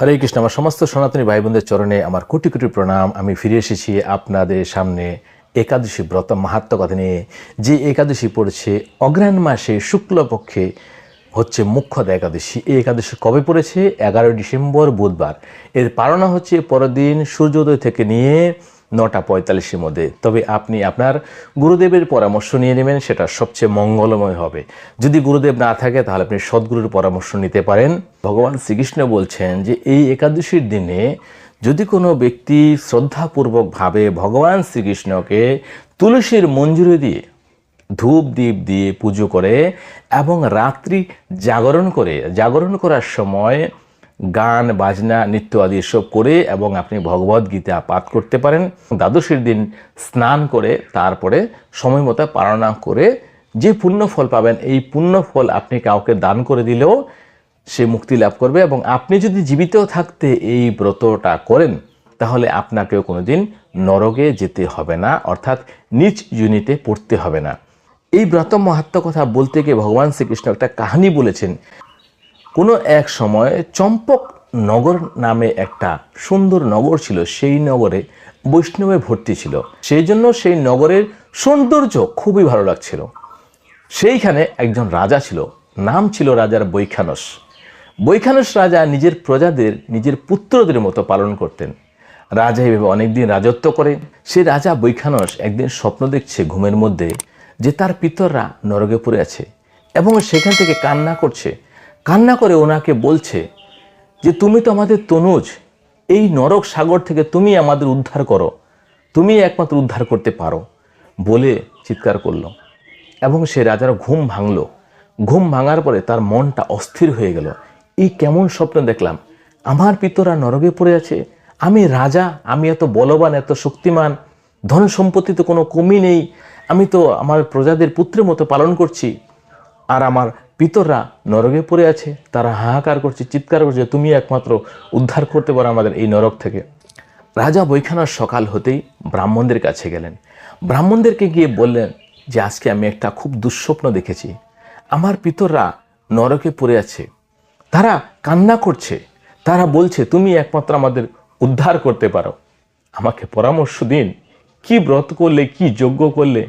হরে কৃষ্ণ। আমার সমস্ত সনাতনী ভাই বোনদের চরণে আমার কোটি কোটি প্রণাম। আমি ফিরে এসেছি আপনাদের সামনে একাদশী ব্রত মাহাত্ম কথা নিয়ে। যে একাদশী পড়েছে অগ্রাণ মাসে শুক্লপক্ষে হচ্ছে মুখ্যত একাদশী। এই একাদশী কবে পড়েছে? এগারোই ডিসেম্বর বুধবার। এর পারণা হচ্ছে পরের দিন সূর্যোদয় থেকে নিয়ে নটা পঁয়তাল্লিশের মধ্যে। তবে আপনি আপনার গুরুদেবের পরামর্শ নিয়ে নেবেন, সেটা সবচেয়ে মঙ্গলময় হবে। যদি গুরুদেব না থাকে, তাহলে আপনি সদ্গুরুর পরামর্শ নিতে পারেন। ভগবান শ্রীকৃষ্ণ বলছেন যে, এই একাদশীর দিনে যদি কোনো ব্যক্তি শ্রদ্ধাপূর্বকভাবে ভগবান শ্রীকৃষ্ণকে তুলসীর মঞ্জুরি দিয়ে, ধূপ দ্বীপ দিয়ে পুজো করে এবং রাত্রি জাগরণ করে, জাগরণ করার সময় গান, বাজনা, নৃত্য আদি এসব করে এবং আপনি ভগবদ গীতা পাঠ করতে পারেন। দ্বাদশীর দিন স্নান করে তারপরে সময় মতো পালনা করে যে পুণ্য ফল পাবেন, এই পুণ্য ফল আপনি কাউকে দান করে দিলেও সে মুক্তি লাভ করবে এবং আপনি যদি জীবিত থাকতে এই ব্রতটা করেন, তাহলে আপনাকেও কোনোদিন নরকে যেতে হবে না, অর্থাৎ নিচ ইউনিটে পড়তে হবে না। এই ব্রত মাহাত্ম কথা বলতে গিয়ে ভগবান শ্রীকৃষ্ণ একটা কাহিনী বলেছেন। কোনো এক সময় চম্পক নগর নামে একটা সুন্দর নগর ছিল, সেই নগরে বৈষ্ণবে ভর্তি ছিল। সেই জন্য সেই নগরের সৌন্দর্য খুবই ভালো লাগছিল। সেইখানে একজন রাজা ছিল, নাম ছিল রাজার বৈখানস। বৈখানস রাজা নিজের প্রজাদের, নিজের পুত্রদের মতো পালন করতেন। রাজা এভাবে অনেকদিন রাজত্ব করে। সে রাজা বৈখানস একদিন স্বপ্ন দেখছে ঘুমের মধ্যে যে তার পিতররা নরকে পড়ে আছে এবং সেখান থেকে কান্না করছে। কান্না করে ওনাকে বলছে যে, তুমি তো আমাদের তনুজ। এই নরক সাগর থেকে তুমি আমাদের উদ্ধার করো। তুমি একমাত্র উদ্ধার করতে পারো। বলে চিৎকার করল। এবং সে রাজার ঘুম ভাঙল। ঘুম ভাঙার পরে তার মনটা অস্থির হয়ে গেল। এই কেমন স্বপ্ন দেখলাম। আমার পিতরা নরকে পড়ে আছে। আমি রাজা। আমি এত বলবান, এত শক্তিমান। ধন সম্পত্তিতে কোনো কমি নেই। আমি তো আমার প্রজাদের পুত্রের মতো পালন করছি। আর আমার পিতররা নরকে পড়ে আছে, তারা হাহাকার করছে, চিৎকার করছে তুমি একমাত্র উদ্ধার করতে পারো আমাদের এই নরক থেকে। রাজা বৈখানার সকাল হতেই ব্রাহ্মণদের কাছে গেলেন। ব্রাহ্মণদেরকে গিয়ে বললেন যে, আজকে আমি একটা খুব দুঃস্বপ্ন দেখেছি। আমার পিতররা নরকে পড়ে আছে। তারা কান্না করছে। তারা বলছে, তুমি একমাত্র আমাদের উদ্ধার করতে পারো। আমাকে পরামর্শ দিন। কি ব্রত করলে, কি যজ্ঞ করলে,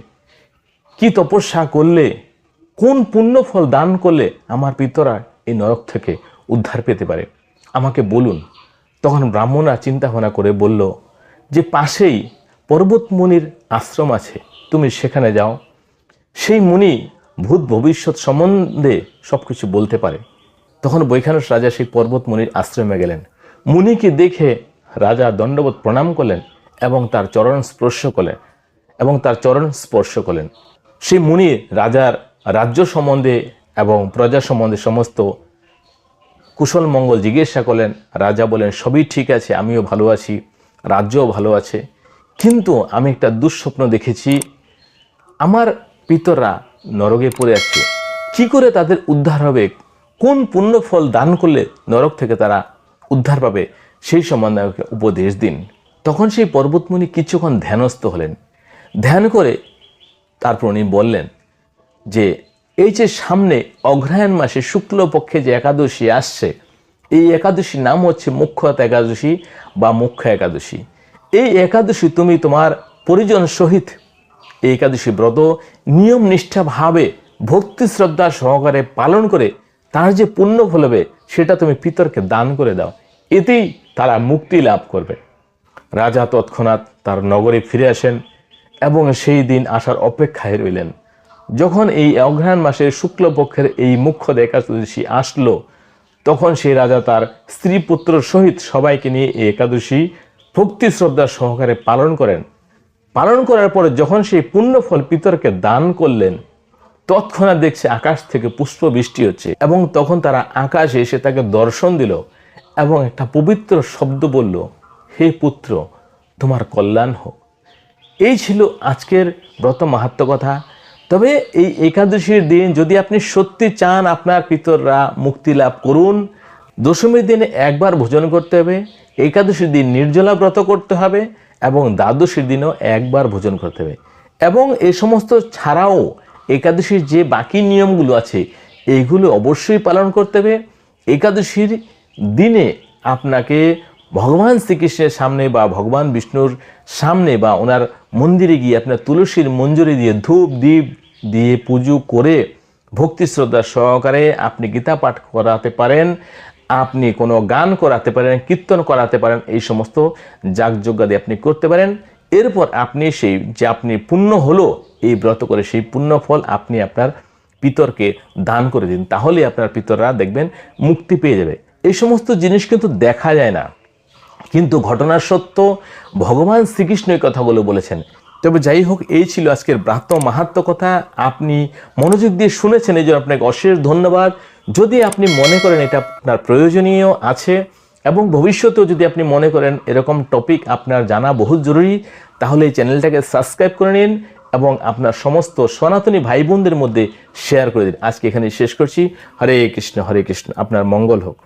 কি তপস্যা করলে কোন পুণ্য ফল দান করলে আমার পিতরা এই নরক থেকে উদ্ধার পেতে পারে? আমাকে বলুন। তখন ব্রাহ্মণরা চিন্তা ভাবনা করে বলল, যে পাশেই পর্বতমুনির আশ্রম আছে, তুমি সেখানে যাও। সেই মুনি ভূত ভবিষ্যৎ সম্বন্ধে সব কিছু বলতে পারে। তখন বৈখানস রাজা সেই পর্বতমুনির আশ্রমে গেলেন। মুনিকে দেখে রাজা দণ্ডবোধ প্রণাম করলেন এবং তার চরণ স্পর্শ করলেন এবং তার চরণ স্পর্শ করলেন। সেই মুনি রাজার রাজ্য সম্বন্ধে এবং প্রজা সম্বন্ধে সমস্ত কুশল মঙ্গল জিজ্ঞাসা করলেন, রাজা বলেন সবই ঠিক আছে, আমিও ভালো আছি, রাজ্যও ভালো আছে। কিন্তু আমি একটা দুঃস্বপ্ন দেখেছি, আমার পিতরা নরকে পড়ে আছে। কি করে তাদের উদ্ধার হবে? কোন পুণ্য ফল দান করলে নরক থেকে তারা উদ্ধার পাবে? সেই সম্বন্ধে আমাকে উপদেশ দিন। তখন সেই পর্বতমুনি কিছুক্ষণ ধ্যানস্থ হলেন। ধ্যান করে তারপর উনি বললেন যে এই যে সামনে অগ্রহায়ণ মাসে শুক্লপক্ষে যে একাদশী আসছে, এই একাদশীর নাম হচ্ছে মুখ্যত একাদশী বা মুখ্য একাদশী। এই একাদশী তুমি তোমার পরিজন সহিত, এই একাদশী ব্রত, নিয়ম নিষ্ঠাভাবে ভক্তি শ্রদ্ধা সহকারে পালন করে, তার যে পুণ্য ফল হবে, সেটা তুমি পিতরকে দান করে দাও। এতেই তারা মুক্তি লাভ করবে। রাজা তৎক্ষণাৎ তার নগরে ফিরে আসেন এবং সেই দিন আসার অপেক্ষায় রইলেন। যখন এই অঘ্রাণ মাসের শুক্লপক্ষের এই মুখ্য একাদশী আসলো, তখন সেই রাজা তার স্ত্রী পুত্র সহিত সবাইকে নিয়ে এই একাদশী ভক্তি শ্রদ্ধা সহকারে পালন করেন। পালন করার পরে যখন সেই পুণ্যফল পিতরকে দান করলেন, তৎক্ষণাৎ দেখছে আকাশ থেকে পুষ্প বৃষ্টি হচ্ছে এবং তখন তারা আকাশে এসে তাকে দর্শন দিল এবং একটা পবিত্র শব্দ বলল, হে পুত্র, তোমার কল্যাণ হোক। এই ছিল আজকের ব্রত মাহাত্ম কথা। তবে এই একাদশীর দিন যদি আপনি সত্যি চান আপনার পিতররা মুক্তি লাভ করুন, দশমীর দিনে একবার ভোজন করতে হবে, একাদশীর দিন নির্জলা ব্রত করতে হবে এবং দ্বাদশীর দিনও একবার ভোজন করতে হবে। এবং এ সমস্ত ছাড়াও একাদশীর যে বাকি নিয়মগুলো আছে, এইগুলো অবশ্যই পালন করতে হবে। একাদশীর দিনে আপনাকে ভগবান শ্রীকৃষ্ণের সামনে বা ভগবান বিষ্ণুর সামনে বা ওনার মন্দিরে গিয়ে আপনার তুলসীর মঞ্জুরি দিয়ে ধূপ দ্বীপ দিয়ে পুজো করে ভক্তি শ্রদ্ধা সহকারে আপনি গীতা পাঠ করাতে পারেন, আপনি কোনো গান করাতে পারেন, কীর্তন করাতে পারেন, এই সমস্ত যাগযজ্ঞাদি আপনি করতে পারেন। এরপর আপনি সেই যে আপনি পুণ্য হলো, এই ব্রত করে সেই পুণ্য ফল আপনি আপনার পিতরকে দান করে দিন তাহলে আপনার পিতররা দেখবেন মুক্তি পেয়ে যাবে। এই সমস্ত জিনিস কিন্তু দেখা যায় না। কিন্তু ঘটনা সত্য ভগবান শ্রীকৃষ্ণ এই কথাগুলো বলেছেন তবে যাই হোক, এই ছিল আজকের ব্রাত্য মাহাত্ম কথা। আপনি মনোযোগ দিয়ে শুনেছেন, এই জন্য আপনাকে অশেষ ধন্যবাদ। যদি আপনি মনে করেন এটা আপনার প্রয়োজনীয় আছে, এবং ভবিষ্যতেও যদি আপনি মনে করেন এরকম টপিক আপনার জানা বহুত জরুরি, তাহলে এই চ্যানেলটাকে সাবস্ক্রাইব করে নিন, এবং আপনার সমস্ত সনাতনী ভাই বোনদের মধ্যে শেয়ার করে দিন। আজকে এখানে শেষ করছি। হরে কৃষ্ণ হরে কৃষ্ণ। আপনার মঙ্গল হোক।